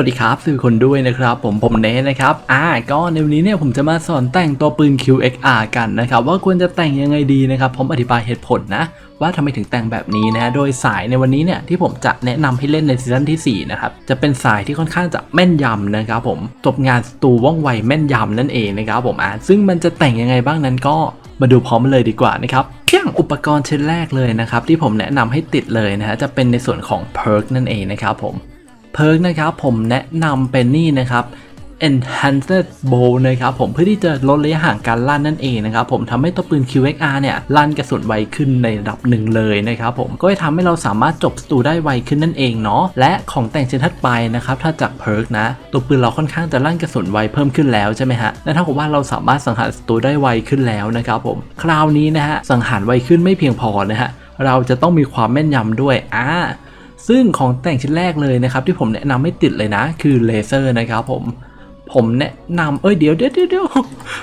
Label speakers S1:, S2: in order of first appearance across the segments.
S1: สวัสดีครับสวัสดีคนด้วยนะครับ ผมผมเนทนะครับ อ่าก็ในวันนี้เนี่ยผมจะมาสอนแต่งตัวปืน QXR กันนะครับ ว่าควรจะแต่งยังไงดีนะครับผมอธิบายเหตุผลนะ ว่าทำไมถึงแต่งแบบนี้นะ โดยสายในวันนี้เนี่ยที่ผมจะแนะนำให้เล่นในซีซั่นที่ 4 นะครับ จะเป็นสายที่ค่อนข้างจะแม่นยำนะครับผมจบงานสตูว่องไวแม่นยำนั่นเองนะครับผมอ่าซึ่งมันจะแต่งยังไงบ้างนั้นก็มาดูพร้อมเลยดีกว่านะครับเพียงอุปกรณ์ชิ้นแรกเลยนะครับที่ผมแนะนำให้ติดเลยนะฮะจะเป็นในส่วนของ Perk นั่นเองนะครับผม เพิร์กนะครับผมแนะนำเป็นนี่นะครับ Enhanced Bow นะครับผมเพื่อที่จะลดระยะห่างการลั่นนั่นเองนะครับผมทำให้ตัวปืน QXR เนี่ยลั่นกระสุนไวขึ้นในระดับหนึ่งเลยนะครับผมก็จะทำให้เราสามารถจบสตูได้ไวขึ้นนั่นเองเนาะและของแต่งเชนถัดไปนะครับถ้าจากเพิร์กนะ ตัวปืนเราค่อนข้างจะลั่นกระสุนไวเพิ่มขึ้นแล้วใช่ไหมฮะและเท่ากับว่าเราสามารถสังหารสตูได้ไวขึ้นแล้วนะครับผมคราวนี้นะฮะสังหารไวขึ้นไม่เพียงพอนะฮะเราจะต้องมีความแม่นยำด้วยอ่า ซึ่งของแต่งชิ้นแรกเลยนะครับ ที่ผมแนะนำไม่ติดเลยนะ คือเลเซอร์นะครับผมผมแนะนำเอ้ยเดี๋ยวเดี๋ยวเดี๋ยวเดียว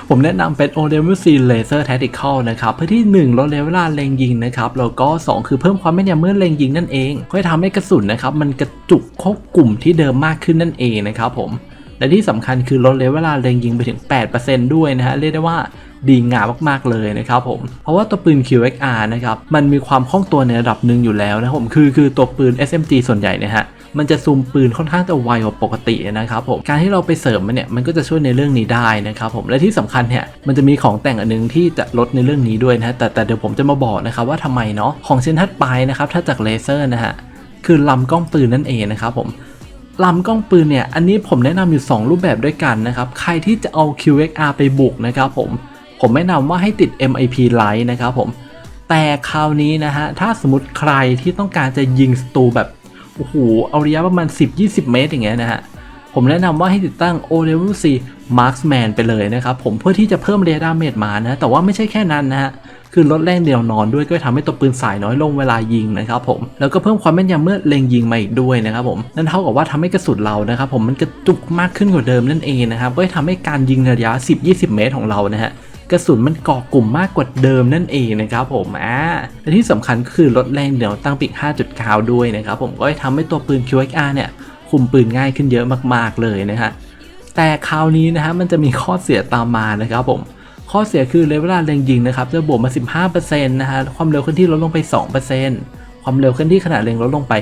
S1: ผมแนะนำเป็น o d e m u c Laser Tactical นะครับ เพื่อที่ 1 ลดระยะเวลาเล็งยิงนะครับ แล้วก็ 2 คือเพิ่มความแม่นยำเมื่อเล็งยิงนั่นเองเพื่อทำให้กระสุนนะครับ มันกระจุกควบกลุ่มที่เดิมมากขึ้นนั่นเองนะครับผม และที่สำคัญคือลดระยะเวลาเล็งยิงไปถึง 8%ด้วยนะฮะเรียกได้ว่าดีงามมากๆเลยนะครับผม เพราะว่าตัวปืน QXR นะครับมันมีความคล่องตัวในระดับหนึ่งอยู่แล้วนะครับผมคือคือตัวปืน SMG ส่วนใหญ่เนะฮะมันจะซูมปืนค่อนข้างจะไวกว่าปกตินะครับผมการที่เราไปเสริมมันเนี่ยมันก็จะช่วยในเรื่องนี้ได้นะครับผมและที่สำคัญเนี่ยมันจะมีของแต่งอันนึงที่จะลดในเรื่องนี้ด้วยนะฮะแต่แต่เดี๋ยวผมจะมาบอกนะครับว่าทำไมเนาะของชิ้นถัดไปนะครับถ้าจากเลเซอร์นะฮะคือลำกล้องปืนนั่นเองนะครับผม ลำกล้องปืนเนี่ย อันนี้ผมแนะนำอยู่ 2 รูปแบบด้วยกันนะครับ ใครที่จะเอา QXR ไปบุกนะครับผม ผมแนะนำว่าให้ติด MIP Light นะครับผม แต่คราวนี้นะฮะ ถ้าสมมติใครที่ต้องการจะยิงสตูแบบ โอ้โห เอาระยะประมาณ 10-20 เมตรอย่างเงี้ยนะฮะ ผมแนะนำว่าให้ติดตั้ง o l e v e l C Marksman ไปเลยนะครับผมเพื่อที่จะเพิ่มเรดาร์เมจมานะ แต่ว่าไม่ใช่แค่นั้นนะฮะคือลดแรงเดียวนอนด้วยก็ทำให้ตัวปืนสายน้อยลงเวลายิงนะครับผมแล้วก็เพิ่มความแม่นยำเมื่อเล็งยิงมาอีกด้วยนะครับผมนั่นเท่ากับว่าทำให้กระสุนเรานะครับผมมันกระจุกมากขึ้นกว่าเดิมนั่นเองนะครับก็จะทำให้การยิงระยะ 10-20 เมตรของเรานะฮะกระสุนมันเกาะกลุ่มมากกว่าเดิมนั่นเองนะครับผมอ่าและที่สำคัญคือลดแรงเดี่ยวตั้งปีก5.9 ด้วยนะครับผมก็จะทำให้ตัวปืน QXR เนี่ย คุมปืนง่ายขึ้นเยอะมากๆเลยนะฮะแต่คราวนี้นะฮะมันจะมีข้อเสียตามมานะครับผมข้อเสียคือเลเวลาเล็งยิงนะครับจะบวกมา 15%นะฮะความเร็วเคลื่อนที่ลดลงไป 2%ความเร็วเคลื่อนที่ขณะเล็งลดลงไป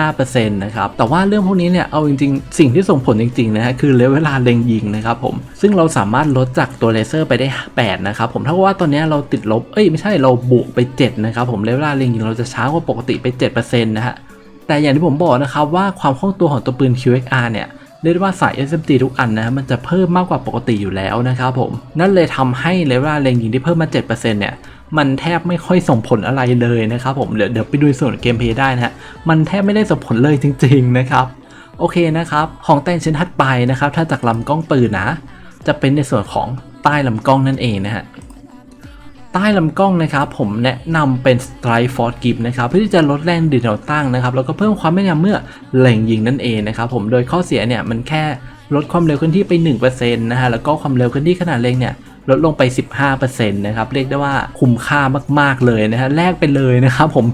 S1: 5%นะครับแต่ว่าเรื่องพวกนี้เนี่ยเอาจริงๆ สิ่งที่ส่งผลจริงๆนะฮะคือเลเวลาเล็งยิงนะครับผมซึ่งเราสามารถลดจากตัวเลเซอร์ไปได้ 8 นะครับผมเท่าว่าตอนนี้เราติดลบเอ้ยไม่ใช่เราบวกไป 7 นะครับผมเลเวลาเล็งยิงเราจะช้ากว่าปกติไป 7%นะฮะ แต่อย่างที่ผมบอกนะครับว่าความคล่องตัวของตัวปืน QXR เนี่ยเรียกว่าสาย SMG ทุกอันนะมันจะเพิ่มมากกว่าปกติอยู่แล้วนะครับผม นั่นเลยทำให้เลเวลาเล็งยิงที่เพิ่มมา 7%เนี่ยมันแทบไม่ค่อยส่งผลอะไรเลยนะครับผมเดี๋ยวเดี๋ยวไปดูส่วนเกมเพย์ได้นะฮะมันแทบไม่ได้ส่งผลเลยจริง ๆนะครับโอเคนะครับของแต่งชิ้นถัดไปนะครับถ้าจากลำกล้องปืนนะ จะเป็นในส่วนของใต้ลำกล้องนั่นเองนะฮะ ใต้ลำกล้องนะครับผมแนะนำเป็น Strike Force Grip นะครับเพื่อที่จะลดแรงดึงแนวตั้งนะครับแล้วก็เพิ่มความแม่นยำเมื่อเล็งยิงนั่นเองนะครับผมโดยข้อเสียเนี่ยมันแค่ลดความเร็วเคลื่อนที่ไป 1%นะฮะแล้วก็ความเร็วเคลื่อนที่ขนาดเล็งเนี่ย ลดลงไป 15%นะครับเรียกได้ว่าคุ้มค่ามาก ๆเลยนะฮะแลกไปเลยนะครับผม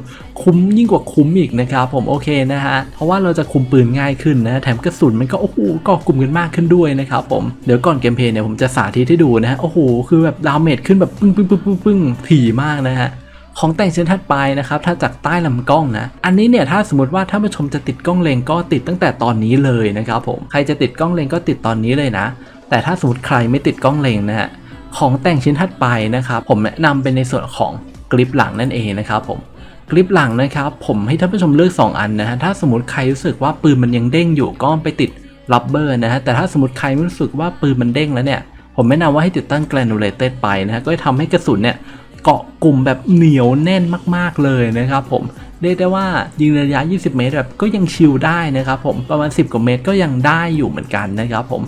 S1: คุ้มยิ่งกว่าคุ้มอีกนะครับผมโอเคนะฮะเพราะว่าเราจะคุมปืนง่ายขึ้นนะแถมกระสุนมันก็โอ้โหก็กลุ่มกันมากขึ้นด้วยนะครับผมเดี๋ยวก่อนเกมเพลย์เนี่ยผมจะสาธิตให้ดูนะฮะโอ้โหคือแบบดาเมจขึ้นแบบปึ้งปึ้งปึ้งปึ้งปึ้งถี่มากนะฮะของแต่งชิ้นถัดไปนะครับ ถ้าจากใต้ลำกล้องนะ อันนี้เนี่ยถ้าสมมติว่าท่านผู้ชมจะติดกล้องเลนก็ติดตั้งแต่ตอนนี้เลยนะครับผม ใครจะติดกล้องเลนก็ติดตอนนี้เลยนะ แต่ถ้าสมมติใครไม่ติดกล้องเลนนะฮะ ของแต่งชิ้นถัดไปนะครับผมแนะนำเป็นในส่วนของกริปหลังนั่นเองนะครับผมกริปหลังนะครับผมให้ท่านผู้ชมเลือก 2 อันนะฮะถ้าสมมติใครรู้สึกว่าปืนมันยังเด้งอยู่ก็ไปติดรับเบอร์นะฮะแต่ถ้าสมมติใครรู้สึกว่าปืนมันเด้งแล้วเนี่ย ผมแนะนำว่าให้ติดตั้ง granulated ไปนะฮะก็จะทำให้กระสุนเนี่ยเกาะกลุ่มแบบเหนียวแน่นมากๆเลยนะครับผมเรียกได้ว่ายิงระยะ 20 เมตรแบบก็ยังชิลได้นะครับผมประมาณ 10 กว่าเมตรก็ยังได้อยู่เหมือนกันนะครับผม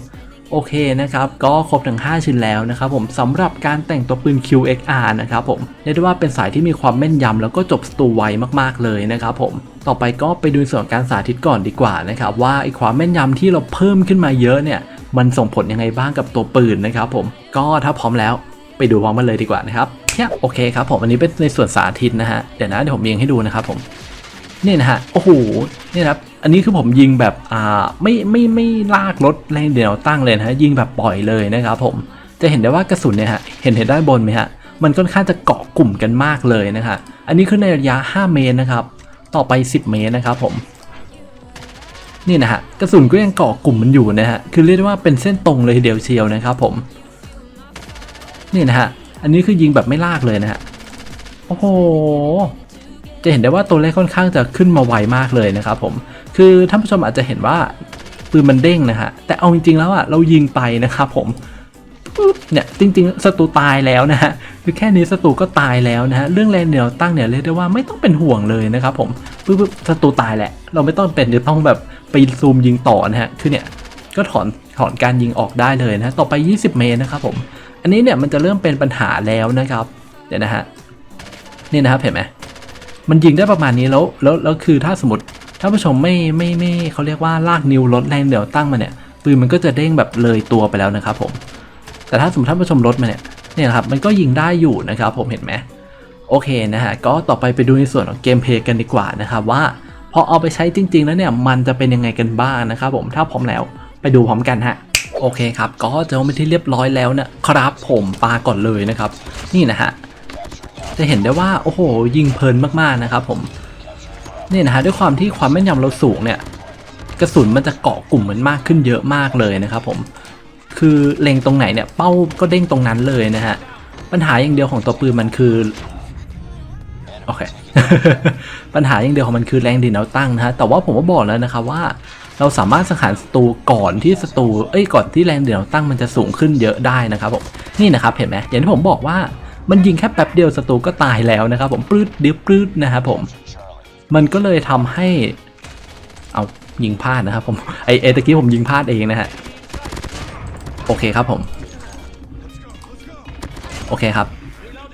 S1: โอเคนะครับ ก็ครบทั้ง5 ชิ้นแล้วนะครับผมสำหรับการแต่งตัวปืน QXR นะครับผมเรียกได้ว่าเป็นสายที่มีความแม่นยำแล้วก็จบสตูไวมากๆเลยนะครับผมต่อไปก็ไปดูส่วนการสาธิตก่อนดีกว่านะครับว่าไอ้ความแม่นยำที่เราเพิ่มขึ้นมาเยอะเนี่ยมันส่งผลยังไงบ้างกับตัวปืนนะครับผมก็ถ้าพร้อมแล้วไปดูพร้อมกันเลยดีกว่านะครับเนี่ยโอเคครับผมอันนี้เป็นในส่วนสาธิตนะฮะเดี๋ยวนะเดี๋ยวผมเรียงให้ดูนะครับผมนี่นะฮะโอ้โหนี่นะครับ อันนี้คือผมยิงแบบอ่าไม่ไม่ไม่ลากรถแรงเดียวตั้งเลยนะฮะยิงแบบปล่อยเลยนะครับผมจะเห็นได้ว่ากระสุนเนี่ยฮะเห็นเห็นด้านบนไหมฮะมันค่อนข้างจะเกาะกลุ่มกันมากเลยนะฮะอันนี้คือในระยะ 5 เมตรนะครับ ต่อไป 10 เมตรนะครับผมนี่นะฮะกระสุนก็ยังเกาะกลุ่มมันอยู่นะฮะคือเรียกได้ว่าเป็นเส้นตรงเลยเดียวเชียวนะครับผมนี่นะฮะอันนี้คือยิงแบบไม่ลากเลยนะฮะโอ้โหจะเห็นได้ว่าตัวเลขค่อนข้างจะขึ้นมาไวมากเลยนะครับผม คือท่านผู้ชมอาจจะเห็นว่าปืนมันเด้งนะฮะ แต่เอาจริงๆแล้วอะเรายิงไปนะครับผมเนี่ยจริงๆศัตรูตายแล้วนะฮะคือแค่นี้ศัตรูก็ตายแล้วนะฮะเรื่องแรงเหนียวตั้งเนี่ยเรียกได้ว่าไม่ต้องเป็นห่วงเลยนะครับผมปุ๊บปุ๊บศัตรูตายแหละ เราไม่ต้องเป็นจะต้องแบบไปซูมยิงต่อนะฮะคือเนี่ยก็ถอนถอนการยิงออกได้เลยนะต่อไป 20 เมตรนะครับผม อันนี้เนี่ยมันจะเริ่มเป็นปัญหาแล้วนะครับ เดี๋ยวนะฮะนี่นะครับเห็นไหมมันยิงได้ประมาณนี้แล้วแล้วแล้วคือถ้าสมมติ ท่านผู้ชมไม่ไม่ไม่เขาเรียกว่าลากนิ้วลดแรงเดี่ยวตั้งมาเนี่ยปืนมันก็จะเด้งแบบเลยตัวไปแล้วนะครับผม แต่ถ้าสมมติท่านผู้ชมลดมาเนี่ยเนี่ยครับมันก็ยิงได้อยู่นะครับผมเห็นไหมโอเคนะฮะก็ต่อไปไปดูในส่วนของเกมเพลย์กันดีกว่านะครับว่าพอเอาไปใช้จริง ๆ แล้วเนี่ยมันจะเป็นยังไงกันบ้างนะครับผมถ้าพร้อมแล้วไปดูพร้อมกันฮะโอเคครับก็จอเป็นที่เรียบร้อยแล้วนะครับผมปาก่อนเลยนะครับ นี่นะฮะจะเห็นได้ว่าโอ้โหยิงเพลินมากๆนะครับผม นี่ยนะฮะด้วยความที่ความแม่นยำเราสูงเนี่ย กระสุนมันจะเกาะกลุ่มมันมากขึ้นเยอะมากเลยนะครับผมคือเล็งตรงไหนเนี่ยเป้าก็เด้งตรงนั้นเลยนะฮะปัญหาอย่างเดียวของตัวปืนมันคือโอเคปัญหาอย่างเดียวของมันคือแรงดินเอาตั้งนะฮะแต่ว่าผมก็บอกแล้วนะครับว่าเราสามารถสังหารศัตรูก่อนที่ศัตรูเอ้ยก่อนที่แรงดินเอาตั้งมันจะสูงขึ้นเยอะได้นะครับผมนี่นะครับเห็นไหมอย่างที่ผมบอกว่ามันยิงแค่แป๊บเดียวศัตรูก็ตายแล้วนะครับผมปลื้ดเดียวปลื้ดนะครับผม มันก็เลยทำให้ เอายิงพลาดนะครับผมไอเอตะกี้ผมยิงพลาดเองนะฮะโอเคครับผมโอเคครับ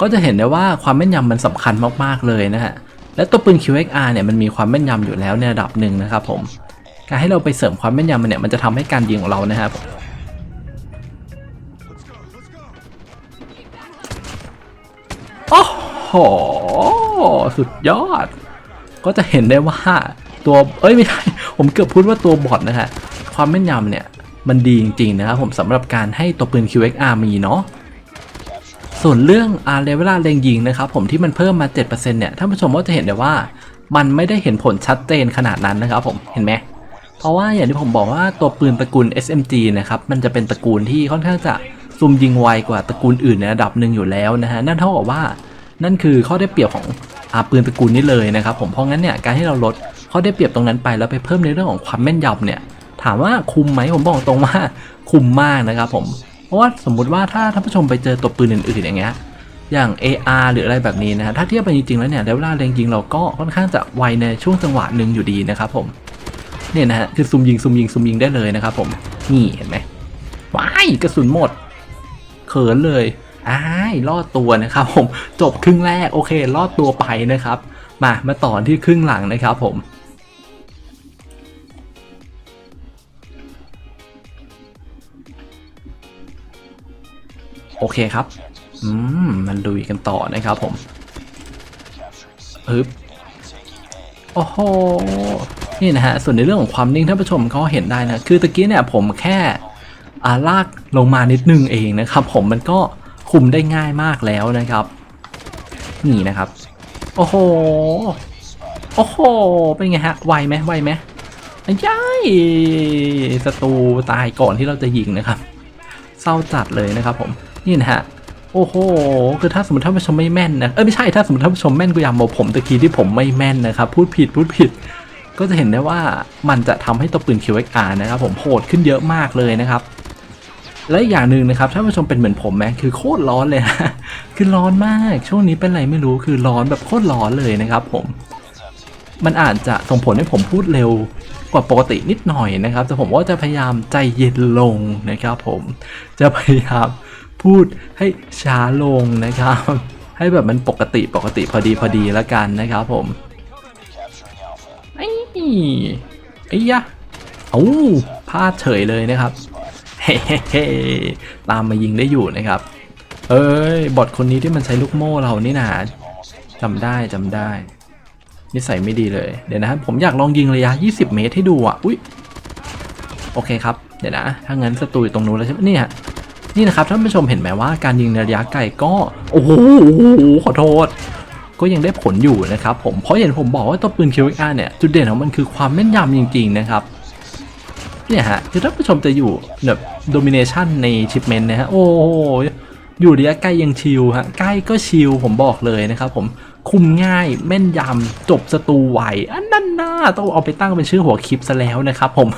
S1: ก็จะเห็นได้ว่าความแม่นยำมันสำคัญมากๆเลยนะฮะและตัวปืน QXR เนี่ยมันมีความแม่นยำอยู่แล้วในระดับหนึ่งนะครับผมการให้เราไปเสริมความแม่นยำมันเนี่ยมันจะทำให้การยิงของเรานะครับโอ้โห สุดยอด ก็จะเห็นได้ว่าตัวเอ้ยไม่ใช่ผมเกือบพูดว่าตัวบอทนะฮะความแม่นยำเนี่ยมันดีจริง ๆ นะครับผมสำหรับการให้ตัวปืน QXR มีเนาะส่วนเรื่องอาเลเวลาเลงยิงนะครับผมที่มันเพิ่มมา 7%เนี่ยท่านผู้ชมก็จะเห็นได้ว่า มันไม่ได้เห็นผลชัดเจนขนาดนั้นนะครับผมเห็นไหมเพราะว่าอย่างที่ผมบอกว่าตัวปืนตระกูล SMG นะครับมันจะเป็นตระกูลที่ค่อนข้างจะซูมยิงไวกว่าตระกูลอื่นในระดับหนึ่งอยู่แล้วนะฮะนั่นเท่ากับว่านั่นคือข้อได้เปรียบของ อาปืนตระกูลนี้เลยนะครับผมเพราะงั้นเนี่ยการที่เราลดข้อได้เปรียบตรงนั้นไปแล้วไปเพิ่มในเรื่องของความแม่นยำเนี่ยถามว่าคุมไหมผมบอกตรงว่าคุมมากนะครับผมเพราะว่าสมมุติว่าถ้าท่านผู้ชมไปเจอตัวปืนอื่นๆอย่างเงี้ยอย่าง AR หรืออะไรแบบนี้นะ ถ้าเทียบไปจริงๆแล้วเนี่ยเวลาเล็งยิงเราก็ค่อนข้างจะไวในช่วงจังหวะหนึ่งอยู่ดีนะครับผมเนี่ยนะฮะคือซุ่มยิงซุ่มยิงซุ่มยิงได้เลยนะครับผมนี่เห็นไหมว้ายกระสุนหมดเขินเลย อ้ายรอดตัวนะครับผมจบครึ่งแรกโอเครอดตัวไปนะครับ มามาต่อที่ครึ่งหลังนะครับผมโอเคครับ อืม มันลุยกันต่อนะครับผมอึบโอ้โห นี่นะฮะ ส่วนในเรื่องของความนิ่งท่านผู้ชมก็เห็นได้นะ คือตะกี้เนี่ยผมแค่อาลากลงมานิดนึงเองนะครับผม มันก็ คุมได้ง่ายมากแล้วนะครับ นี่นะครับ โอ้โห โอ้โห เป็นไงฮะ ไวไหมไวไหมอ้ยัยศัตรูตายก่อนที่เราจะยิงนะครับ เศร้าจัดเลยนะครับผม นี่นะฮะ โอ้โห คือถ้าสมมติท่านผู้ชมไม่แม่นนะ เอ้ยไม่ใช่ ถ้าสมมติท่านผู้ชมแม่นก็อย่าบอกผมตะกี้ที่ผมไม่แม่นนะครับ พูดผิด พูดผิด ก็จะเห็นได้ว่ามันจะทำให้ตัวปืน QXR นะครับผมโหดขึ้นเยอะมากเลยนะครับ และอีกอย่างหนึ่งนะครับท่านผู้ชมเป็นเหมือนผมไหมคือโคตรร้อนเลยนะคือร้อนมากช่วงนี้เป็นอะไรไม่รู้คือร้อนแบบโคตรร้อนเลยนะครับ ผม มันอาจจะส่งผลให้ผมพูดเร็วกว่าปกตินิดหน่อยนะครับ แต่ผมก็จะพยายามใจเย็นลงนะครับ ผมจะพยายามพูดให้ช้าลงนะครับ ให้แบบมันปกติปกติพอดีพอดีแล้วกันนะครับ ผมไอ้ไอ้ยะเอ้าพลาดเฉยเลยนะครับ เฮ้เฮ้ตามมายิงได้อยู่นะครับ เอ้ยบอทคนนี้ที่มันใช้ลูกโม่เรานี่นะจำได้จำได้นิสัยไม่ดีเลย เดี๋ยวนะผมอยากลองยิงระยะ 20 เมตรให้ดูอะ อุ้ยโอเคครับ เดี๋ยวนะ ถ้างั้นศัตรูอยู่ตรงนู้นแล้วใช่ไหมเนี่ยนี่นะครับท่านผู้ชมเห็นไหมว่าการยิงในระยะไกลก็ โอ้โหขอโทษ ก็ยังได้ผลอยู่นะครับผม เพราะเห็นผมบอกว่าตัวปืน QXR เนี่ย จุดเด่นของมันคือความแม่นยำจริง ๆ นะครับ เนี่ยฮะคือท่านผู้ชมจะอยู่แบบโดมิเนชันในชิปเมนต์นะฮะ โอ้อยู่ระยะใกล้ยังชิลฮะ ใกล้ก็ชิลผมบอกเลยนะครับผมคุมง่ายแม่นยำจบสตูไวอันนั้นน่าต้องเอาไปตั้งเป็นชื่อหัวคลิปซะแล้วนะครับผม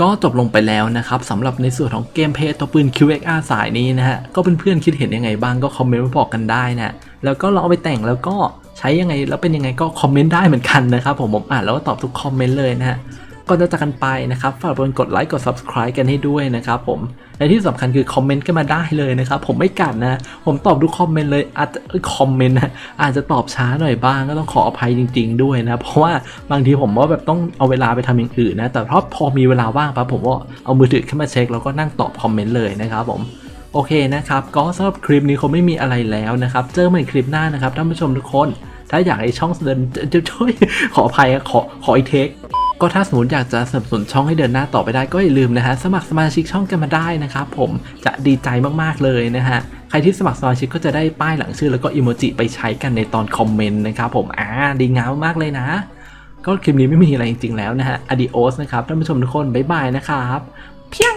S1: ก็จบลงไปแล้วนะครับสำหรับในส่วนของเกมเพลย์ตัวปืน QXR สายนี้นะฮะ ก็เพื่อนๆคิดเห็นยังไงบ้างก็คอมเมนต์มาบอกกันได้นะแล้วก็ลองเอาไปแต่งแล้วก็ใช้ยังไงแล้วเป็นยังไงก็คอมเมนต์ได้เหมือนกันนะครับผมผมอ่านแล้วก็ตอบทุกคอมเมนต์เลยนะฮะ ก่อนจะจากกันไปนะครับฝากกดไลค์กด subscribe กันให้ด้วยนะครับผมและที่สำคัญคือคอมเมนต์กันมาได้เลยนะครับผมไม่กัดนะ ผมตอบทุกคอมเมนต์เลยอาจจะคอมเมนต์นะอาจจะตอบช้าหน่อยบ้างก็ต้องขออภัยจริง ๆ ด้วยนะ เพราะว่าบางทีผมว่าแบบต้องเอาเวลาไปทำอย่างอื่นนะ แต่ถ้าพอมีเวลาว่างปั๊บผมก็เอามือถือขึ้นมาเช็คแล้วก็นั่งตอบคอมเมนต์เลยนะครับผมโอเคนะครับ ก็สำหรับคลิปนี้คงไม่มีอะไรแล้วนะครับ เจอกันใหม่คลิปหน้านะครับท่านผู้ชมทุกคน ถ้าอยากให้ช่องเดินจะช่วยขออภัยขอขออีเทค ก็ถ้าสมมติอยากจะสนับสนุนช่องให้เดินหน้าต่อไปได้ก็อย่าลืมนะฮะสมัครสมาชิกช่องกันมาได้นะครับผมจะดีใจมากๆเลยนะฮะใครที่สมัครสมาชิกก็จะได้ป้ายหลังชื่อแล้วก็อิโมจิไปใช้กันในตอนคอมเมนต์นะครับผมอ่าดีงามมากเลยนะ ก็คลิปนี้ไม่มีอะไรจริงๆแล้วนะฮะอดีโอสนะครับท่านผู้ชมทุกคนบ๊ายบายนะครับ เพียง